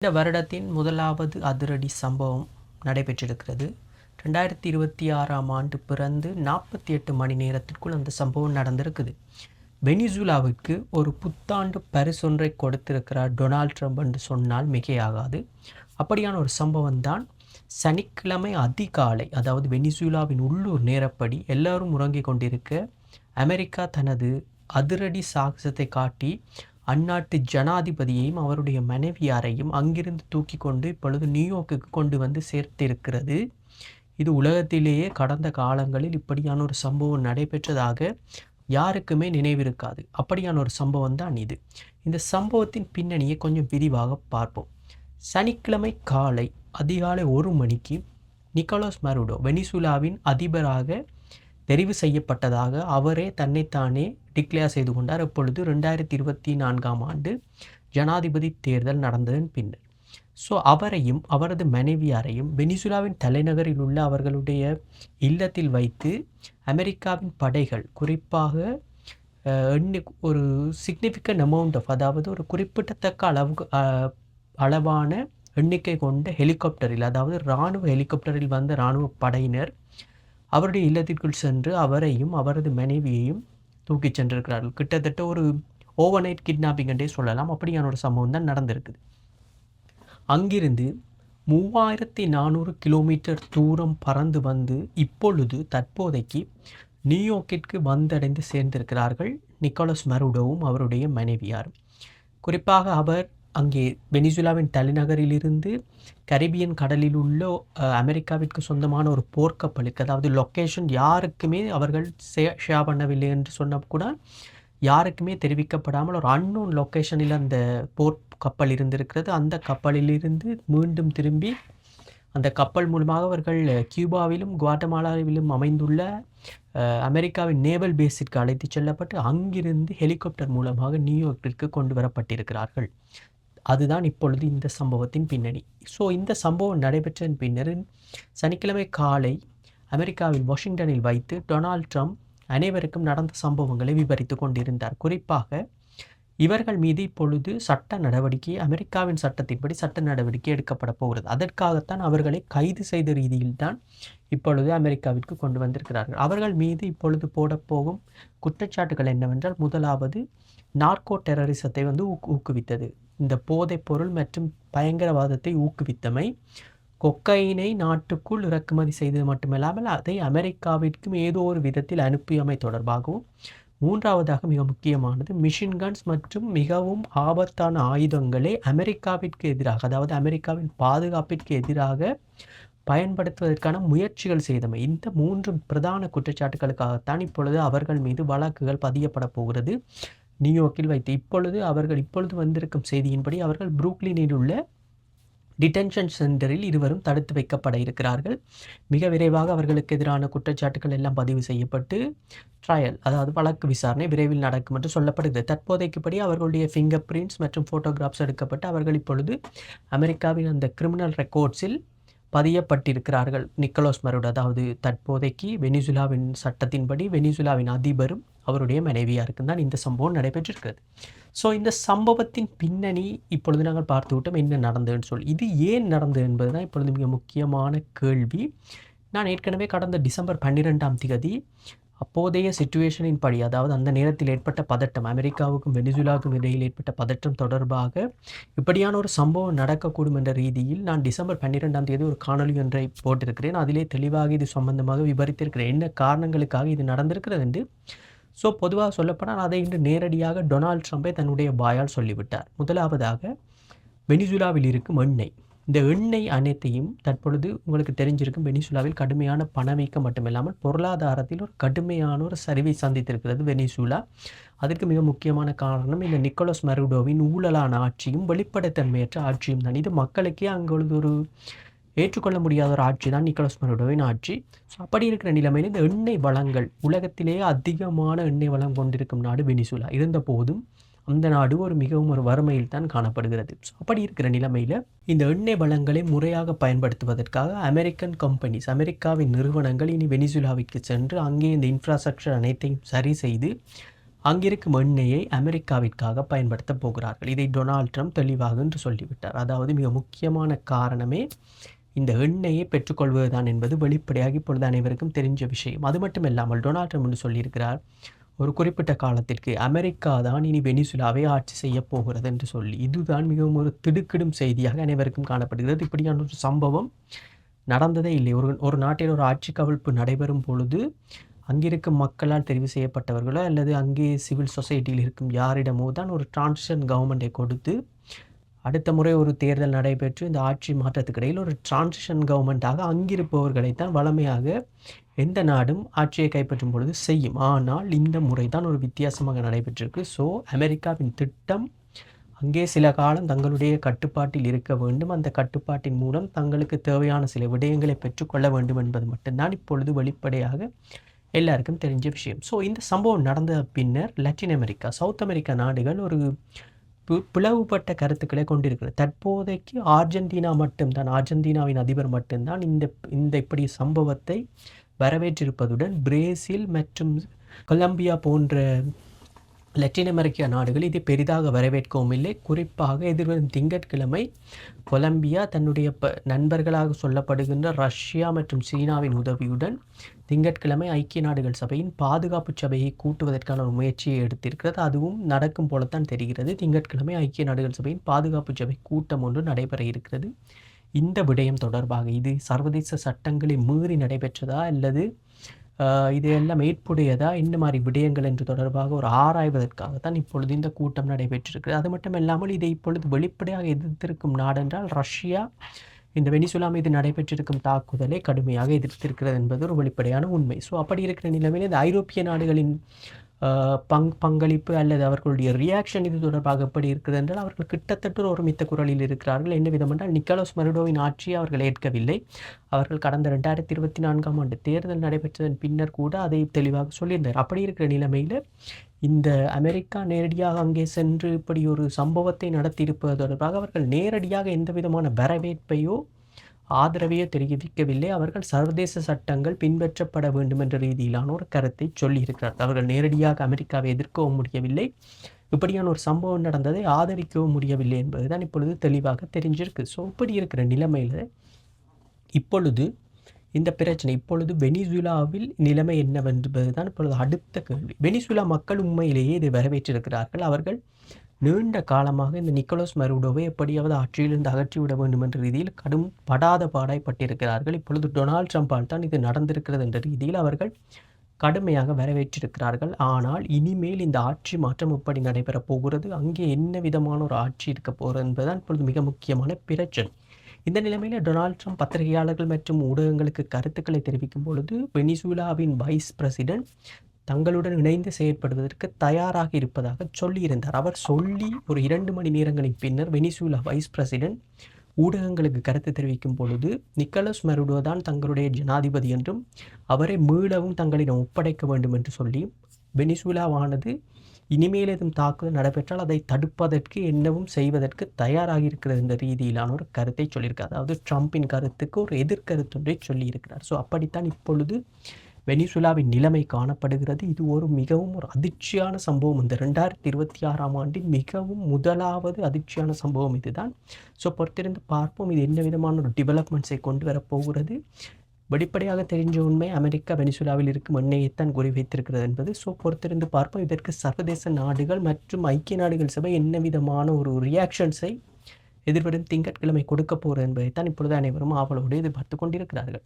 இந்த வருடத்தின் முதலாவது அதிரடி சம்பவம் நடைபெற்றிருக்கிறது. ரெண்டாயிரத்தி இருபத்தி ஆறாம் ஆண்டு பிறந்து நாற்பத்தி எட்டு மணி நேரத்திற்குள் அந்த சம்பவம் நடந்திருக்குது. வெனிசுலாவிற்கு ஒரு புத்தாண்டு பரிசொன்றை கொடுத்திருக்கிறார் டொனால்ட் ட்ரம்ப் என்று சொன்னால் மிகையாகாது. அப்படியான ஒரு சம்பவம் தான் சனிக்கிழமை அதிகாலை அதாவது வெனிசுலாவின் உள்ளூர் நேரப்படி எல்லாரும் உறங்கிக் கொண்டிருக்க அமெரிக்கா தனது அதிரடி சாகசத்தை காட்டி அந்நாட்டு ஜனாதிபதியையும் அவருடைய மனைவியாரையும் அங்கிருந்து தூக்கி கொண்டு இப்பொழுது நியூயார்க்குக்கு கொண்டு வந்து சேர்த்திருக்கிறது. இது உலகத்திலேயே கடந்த காலங்களில் இப்படியான ஒரு சம்பவம் நடைபெற்றதாக யாருக்குமே நினைவிருக்காது. அப்படியான ஒரு சம்பவம் தான் இது. இந்த சம்பவத்தின் பின்னணியை கொஞ்சம் விரிவாக பார்ப்போம். சனிக்கிழமை காலை அதிகாலை ஒரு மணிக்கு நிக்கோலஸ் மருடோ வெனிசுலாவின் அதிபராக தெரிவு செய்யப்பட்டதாக அவரே தன்னைத்தானே டிக்ளேர் செய்து கொண்டார். இப்பொழுது ரெண்டாயிரத்தி இருபத்தி நான்காம் ஆண்டு ஜனாதிபதி தேர்தல் நடந்ததன் பின்னர். ஸோ அவரையும் அவரது மனைவியாரையும் வெனிசுலாவின் தலைநகரில் உள்ள அவர்களுடைய இல்லத்தில் வைத்து அமெரிக்காவின் படைகள் குறிப்பாக எண்ணி ஒரு சிக்னிஃபிகண்ட் அமௌண்ட் ஆஃப் அதாவது ஒரு குறிப்பிடத்தக்க அளவுக்கு அளவான எண்ணிக்கை கொண்ட ஹெலிகாப்டரில் அதாவது இராணுவ ஹெலிகாப்டரில் வந்த இராணுவ படையினர் அவருடைய இல்லத்திற்குள் சென்று அவரையும் அவரது மனைவியையும் தூக்கிச் சென்றிருக்கிறார்கள். கிட்டத்தட்ட ஒரு ஓவர் நைட் கிட்னாப்பிங் என்றே சொல்லலாம். அப்படியான ஒரு சம்பவம் தான் நடந்திருக்குது. அங்கிருந்து மூவாயிரத்தி நானூறு கிலோமீட்டர் தூரம் பறந்து வந்து இப்பொழுது தற்போதைக்கு நியூயார்க்கிற்கு வந்தடைந்து சேர்ந்திருக்கிறார்கள் நிக்கோலஸ் மருடோவும் அவருடைய மனைவியார் குறிப்பாக அவர் அங்கே வெனிசுலாவின் தலைநகரிலிருந்து கரிபியன் கடலில் உள்ள அமெரிக்காவிற்கு சொந்தமான ஒரு போர்க்கப்பலுக்கு அதாவது லொக்கேஷன் யாருக்குமே அவர்கள் ஷேர் பண்ணவில்லை என்று சொன்ன கூட யாருக்குமே தெரிவிக்கப்படாமல் ஒரு அன்னோன் லொக்கேஷனில் அந்த போர் கப்பல் இருந்திருக்கிறது. அந்த கப்பலிலிருந்து மீண்டும் திரும்பி அந்த கப்பல் மூலமாக அவர்கள் கியூபாவிலும் குவாட்டமாலாவிலும் அமைந்துள்ள அமெரிக்காவின் நேவல் பேஸிற்கு அழைத்து செல்லப்பட்டு அங்கிருந்து ஹெலிகாப்டர் மூலமாக நியூயார்க்கிற்கு கொண்டு வரப்பட்டிருக்கிறார்கள். அதுதான் இப்பொழுது இந்த சம்பவத்தின் பின்னணி. ஸோ இந்த சம்பவம் நடைபெற்றதன் பின்னர் சனிக்கிழமை காலை அமெரிக்காவின் வாஷிங்டனில் வைத்து டொனால்ட் ட்ரம்ப் அனைவருக்கும் நடந்த சம்பவங்களை விவரித்து கொண்டிருந்தார். குறிப்பாக இவர்கள் மீது இப்பொழுது சட்ட நடவடிக்கை அமெரிக்காவின் சட்டத்தின்படி சட்ட நடவடிக்கை எடுக்கப்பட போகிறது. அதற்காகத்தான் அவர்களை கைது செய்த ரீதியில்தான் இப்பொழுது அமெரிக்காவிற்கு கொண்டு வந்திருக்கிறார்கள். அவர்கள் மீது இப்பொழுது போடப்போகும் குற்றச்சாட்டுகள் என்னவென்றால் முதலாவது நார்கோ டெரரிசத்தை வந்து ஊக்குவித்தது. இந்த போதைப் பொருள் மற்றும் பயங்கரவாதத்தை ஊக்குவித்தமை. கொக்கைனை நாட்டுக்குள் இறக்குமதி செய்தது மட்டுமில்லாமல் அதை அமெரிக்காவிற்கும் ஏதோ ஒரு விதத்தில் அனுப்பியமை தொடர்பாகவும் மூன்றாவதாக மிக முக்கியமானது மிஷின் கன்ஸ் மற்றும் மிகவும் ஆபத்தான ஆயுதங்களை அமெரிக்காவிற்கு எதிராக அதாவது அமெரிக்காவின் பாதுகாப்பிற்கு எதிராக பயன்படுத்துவதற்கான முயற்சிகள் செய்தமை. இந்த மூன்று பிரதான குற்றச்சாட்டுகளுக்காகத்தான் இப்பொழுது அவர்கள் மீது வழக்குகள் பதியப்பட போகிறது. நியூயார்க்கில் வைத்து இப்பொழுது அவர்கள் இப்பொழுது வந்திருக்கும் செய்தியின்படி அவர்கள் புரூக்லினில் உள்ள டிடென்ஷன் சென்டரில் இருவரும் தடுத்து வைக்கப்பட இருக்கிறார்கள். மிக விரைவாக அவர்களுக்கு எதிரான குற்றச்சாட்டுகள் எல்லாம் பதிவு செய்யப்பட்டு ட்ரையல் அதாவது வழக்கு விசாரணை விரைவில் நடக்கும் என்று சொல்லப்படுகிறது. தற்போதைக்குப்படி அவர்களுடைய ஃபிங்கர் பிரிண்ட்ஸ் மற்றும் ஃபோட்டோகிராஃப்ஸ் எடுக்கப்பட்டு அவர்கள் இப்பொழுது அமெரிக்காவின் அந்த கிரிமினல் ரெக்கார்ட்ஸில் பதியப்பட்டிருக்கிறார்கள். நிக்கலோஸ் மருட் அதாவது தற்போதைக்கு வெனிசுலாவின் சட்டத்தின்படி வெனிசுலாவின் அதிபரும் அவருடைய மனைவியாருக்கும் தான் இந்த சம்பவம் நடைபெற்றிருக்கிறது. ஸோ இந்த சம்பவத்தின் பின்னணி இப்பொழுது நாங்கள் பார்த்து விட்டோம் என்ன நடந்ததுன்னு சொல்லி. இது ஏன் நடந்தது என்பது தான் இப்பொழுது மிக முக்கியமான கேள்வி. நான் ஏற்கனவே கடந்த டிசம்பர் பன்னிரெண்டாம் தேதி அப்போதைய சுச்சுவேஷனின் படி அதாவது அந்த நேரத்தில் ஏற்பட்ட பதட்டம் அமெரிக்காவுக்கும் வெனிசுலாவுக்கும் இடையில் ஏற்பட்ட பதட்டம் தொடர்பாக இப்படியான ஒரு சம்பவம் நடக்கக்கூடும் என்ற ரீதியில் நான் டிசம்பர் பன்னிரெண்டாம் தேதி ஒரு காணொளி ஒன்றை போட்டிருக்கிறேன். அதிலே தெளிவாக இது சம்பந்தமாக விவரித்திருக்கிறேன். என்ன காரணங்களுக்காக இது நடந்திருக்கிறது என்று. ஸோ பொதுவாக சொல்லப்போனால் அதை இன்று நேரடியாக டொனால்ட் ட்ரம்பே தன்னுடைய வாயால் சொல்லிவிட்டார். முதலாவதாக வெனிசுலாவில் இருக்கும் எண்ணெய். இந்த எண்ணெய் அனைத்தையும் தற்பொழுது உங்களுக்கு தெரிஞ்சிருக்கும் வெனிசுலாவில் கடுமையான பணவீக்கம் மட்டுமில்லாமல் பொருளாதாரத்தில் ஒரு கடுமையான ஒரு சரிவை சந்தித்திருக்கிறது வெனிசுலா. அதற்கு மிக முக்கியமான காரணம் இந்த நிக்கோலஸ் மருடோவின் ஊழலான ஆட்சியும் வெளிப்படைத்தன்மையற்ற ஆட்சியும் தான். இது மக்களுக்கே அங்கொழுது ஒரு ஏற்றுக்கொள்ள முடியாத ஒரு ஆட்சி தான் நிக்கோலஸ் மருடோவின் ஆட்சி. ஸோ அப்படி இருக்கிற நிலைமையில் இந்த எண்ணெய் வளங்கள் உலகத்திலேயே அதிகமான எண்ணெய் வளம் கொண்டிருக்கும் நாடு வெனிசுலா. இருந்த போதும் அந்த நாடு ஒரு மிகவும் ஒரு வறுமையில் தான் காணப்படுகிறது. ஸோ அப்படி இருக்கிற நிலைமையில் இந்த எண்ணெய் வளங்களை முறையாக பயன்படுத்துவதற்காக அமெரிக்கன் கம்பெனிஸ் அமெரிக்காவின் நிறுவனங்கள் இனி வெனிசுலாவிற்கு சென்று அங்கே இந்த இன்ஃப்ராஸ்ட்ரக்சர் அனைத்தையும் சரி செய்து அங்கிருக்கும் எண்ணெயை அமெரிக்காவிற்காக பயன்படுத்த போகிறார்கள். இதை டொனால்ட் ட்ரம்ப் தெளிவாக என்று சொல்லிவிட்டார். அதாவது மிக முக்கியமான காரணமே இந்த எண்ணெயை பெற்றுக்கொள்வதுதான் என்பது வெளிப்படையாக இப்பொழுது அனைவருக்கும் தெரிஞ்ச விஷயம். அது மட்டும் இல்லாமல் டொனால்ட் ட்ரம்ப் என்று சொல்லியிருக்கிறார். ஒரு குறிப்பிட்ட காலத்திற்கு அமெரிக்கா தான் இனி வெனிசுலாவை ஆட்சி செய்ய போகிறது என்று சொல்லி இதுதான் மிகவும் ஒரு திடுக்கிடும் செய்தியாக அனைவருக்கும் காணப்படுகிறது. இப்படியான ஒரு சம்பவம் நடந்ததே இல்லை. ஒரு ஒரு நாட்டில் ஒரு ஆட்சி கவிழ்ப்பு நடைபெறும் பொழுது அங்கிருக்கும் மக்களால் தெரிவு செய்யப்பட்டவர்களோ அல்லது அங்கே சிவில் சொசைட்டியில் இருக்கும் யாரிடமோ தான் ஒரு டிரான்சிஷன் கவர்மெண்ட்டை கொடுத்து அடுத்த முறை ஒரு தேர்தல் நடைபெற்று இந்த ஆட்சி மாற்றத்துக்கு இடையில் ஒரு டிரான்சிஷன் கவர்மெண்ட்டாக அங்கிருப்பவர்களைத்தான் வளமையாக எந்த நாடும் ஆட்சியை கைப்பற்றும் பொழுது செய்யும். ஆனால் இந்த முறை தான் ஒரு வித்தியாசமாக நடைபெற்றிருக்கு. ஸோ அமெரிக்காவின் திட்டம் அங்கே சில காலம் தங்களுடைய கட்டுப்பாட்டில் இருக்க வேண்டும். அந்த கட்டுப்பாட்டின் மூலம் தங்களுக்கு தேவையான சில விடயங்களை பெற்றுக்கொள்ள வேண்டும் என்பது மட்டும்தான் இப்பொழுது வெளிப்படையாக எல்லாருக்கும் தெரிஞ்ச விஷயம். ஸோ இந்த சம்பவம் நடந்த பின்னர் லத்தீன் அமெரிக்கா சவுத் அமெரிக்கா நாடுகள் ஒரு பிளவுபட்ட கருத்துக்களை கொண்டிருக்கிறது. தற்போதைக்கு ஆர்ஜென்டினா மட்டும்தான் ஆர்ஜென்டினாவின் அதிபர் மட்டும்தான் இந்த இந்த இப்படி சம்பவத்தை வரவேற்றிருப்பதுடன் பிரேசில் மற்றும் கொலம்பியா போன்ற லத்தீன் அமெரிக்க நாடுகள் இதை பெரிதாக வரவேற்கவும் இல்லை. குறிப்பாக எதிர்வரும் திங்கட்கிழமை கொலம்பியா தன்னுடைய ப நண்பர்களாக சொல்லப்படுகின்ற ரஷ்யா மற்றும் சீனாவின் உதவியுடன் திங்கட்கிழமை ஐக்கிய நாடுகள் சபையின் பாதுகாப்பு சபையை கூட்டுவதற்கான ஒரு முயற்சியை எடுத்திருக்கிறது. அதுவும் நடக்கும் போலத்தான் தெரிகிறது. திங்கட்கிழமை ஐக்கிய நாடுகள் சபையின் பாதுகாப்பு சபை கூட்டம் ஒன்று நடைபெற இருக்கிறது. இந்த விடயம் தொடர்பாக இது சர்வதேச சட்டங்களை மீறி நடைபெற்றதா அல்லது இது எல்லாம் ஏற்புடையதா? இந்த மாதிரி விடயங்கள் என்று தொடர்பாக ஒரு ஆராய்வதற்காக தான் இப்பொழுது இந்த கூட்டம் நடைபெற்றிருக்கிறது. அது மட்டும் இல்லாமல் இதை இப்பொழுது வெளிப்படையாக எதிர்த்திருக்கும் நாடென்றால் ரஷ்யா இந்த வெனிசுலா மீது நடைபெற்றிருக்கும் தாக்குதலை கடுமையாக எதிர்த்திருக்கிறது என்பது ஒரு வெளிப்படையான உண்மை. ஸோ அப்படி இருக்கிற நிலைமையில் இந்த ஐரோப்பிய நாடுகளின் பங் பங்களிப்பு அல்லது அவர்களுடைய ரியாக்ஷன் இது தொடர்பாக எப்படி இருக்கிறது என்றால் அவர்கள் கிட்டத்தட்ட ஒரு மித்த குரலில் இருக்கிறார்கள். என்ன விதம் என்றால் நிக்கலோஸ் மருடோவின் ஆட்சியை அவர்கள் ஏற்கவில்லை. அவர்கள் கடந்த ரெண்டாயிரத்தி இருபத்தி நான்காம் ஆண்டு தேர்தல் நடைபெற்றதன் பின்னர் கூட அதை தெளிவாக சொல்லியிருந்தார். அப்படி இருக்கிற நிலைமையில் இந்த அமெரிக்கா நேரடியாக அங்கே சென்று இப்படி ஒரு சம்பவத்தை நடத்தியிருப்பது தொடர்பாக அவர்கள் நேரடியாக எந்த விதமான வரவேற்பையோ ஆதரவையே தெரிவிக்கவில்லை. அவர்கள் சர்வதேச சட்டங்கள் பின்பற்றப்பட வேண்டும் என்ற ரீதியிலான ஒரு கருத்தை சொல்லியிருக்கிறார். அவர்கள் நேரடியாக அமெரிக்காவை எதிர்க்கவும் முடியவில்லை. இப்படியான ஒரு சம்பவம் நடந்ததை ஆதரிக்கவும் முடியவில்லை என்பதுதான் இப்பொழுது தெளிவாக தெரிஞ்சிருக்கு. ஸோ இப்படி இருக்கிற நிலைமையில் இப்பொழுது இந்த பிரச்சனை இப்பொழுது வெனிசுலாவில் நிலைமை என்னவென்பது தான் இப்பொழுது அடுத்த கேள்வி. வெனிசுலா மக்கள் உண்மையிலேயே இதை வரவேற்றிருக்கிறார்கள். அவர்கள் நீண்ட காலமாக இந்த நிக்கோலஸ் மருடோவை எப்படியாவது ஆட்சியிலிருந்து அகற்றிவிட வேண்டும் என்ற ரீதியில் கடும் படாத பாடாய்ப்பட்டிருக்கிறார்கள் இப்பொழுது டொனால்ட் ட்ரம்பால் தான் இது நடந்திருக்கிறது என்ற ரீதியில் அவர்கள் கடுமையாக வரவேற்றிருக்கிறார்கள். ஆனால் இனிமேல் இந்த ஆட்சி மாற்றம் எப்படி நடைபெறப் போகிறது? அங்கே என்ன விதமான ஒரு ஆட்சி இருக்க போகிறது என்பதுதான் இப்பொழுது மிக முக்கியமான பிரச்சனை. இந்த நிலைமையில் டொனால்ட் ட்ரம்ப் பத்திரிகையாளர்கள் மற்றும் ஊடகங்களுக்கு கருத்துக்களை தெரிவிக்கும் பொழுது வெனிசுலாவின் வைஸ் பிரசிடென்ட் தங்களுடன் இணைந்து செயற்படுவதற்கு தயாராக இருப்பதாக சொல்லியிருந்தார். அவர் சொல்லி ஒரு இரண்டு மணி நேரங்களின் பின்னர் வெனிசுலா வைஸ் பிரசிடென்ட் ஊடகங்களுக்கு கருத்து தெரிவிக்கும் பொழுது நிக்கலஸ் மருடோ தான் தங்களுடைய ஜனாதிபதி என்றும் அவரை மீளவும் தங்களிடம் ஒப்படைக்க வேண்டும் என்று சொல்லி வெனிசுலாவானது இனிமேல் எதுவும் தாக்குதல் நடைபெற்றால் அதை தடுப்பதற்கு என்னவும் செய்வதற்கு தயாராக இருக்கிறது என்ற ரீதியிலான ஒரு கருத்தை சொல்லியிருக்கார். அதாவது ட்ரம்பின் கருத்துக்கு ஒரு எதிர்கருத்தொன்றை சொல்லியிருக்கிறார். ஸோ அப்படித்தான் இப்பொழுது வெனிசுலாவின் நிலைமை காணப்படுகிறது. இது ஒரு மிகவும் ஒரு அதிர்ச்சியான சம்பவம். இந்த ரெண்டாயிரத்தி இருபத்தி ஆறாம் ஆண்டின் மிகவும் முதலாவது அதிர்ச்சியான சம்பவம் இதுதான். ஸோ பொறுத்திருந்து பார்ப்போம். இது என்ன விதமான ஒரு டெவலப்மெண்ட்ஸை கொண்டு வரப்போகிறது வெளிப்படையாக தெரிஞ்ச உண்மை அமெரிக்கா வெனிசுலாவில் இருக்கும் எண்ணெயைத்தான் குறிவைத்திருக்கிறது என்பது. ஸோ பொறுத்திருந்து பார்ப்போம். இதற்கு சர்வதேச நாடுகள் மற்றும் ஐக்கிய நாடுகள் சபை என்ன விதமான ஒரு ரியாக்ஷன்ஸை எதிர்வரும் திங்கட்கிழமை கொடுக்க போகிறது என்பதைத்தான் இப்பொழுது அனைவரும் ஆவலோடு எதிர்பார்த்து கொண்டிருக்கிறார்கள்.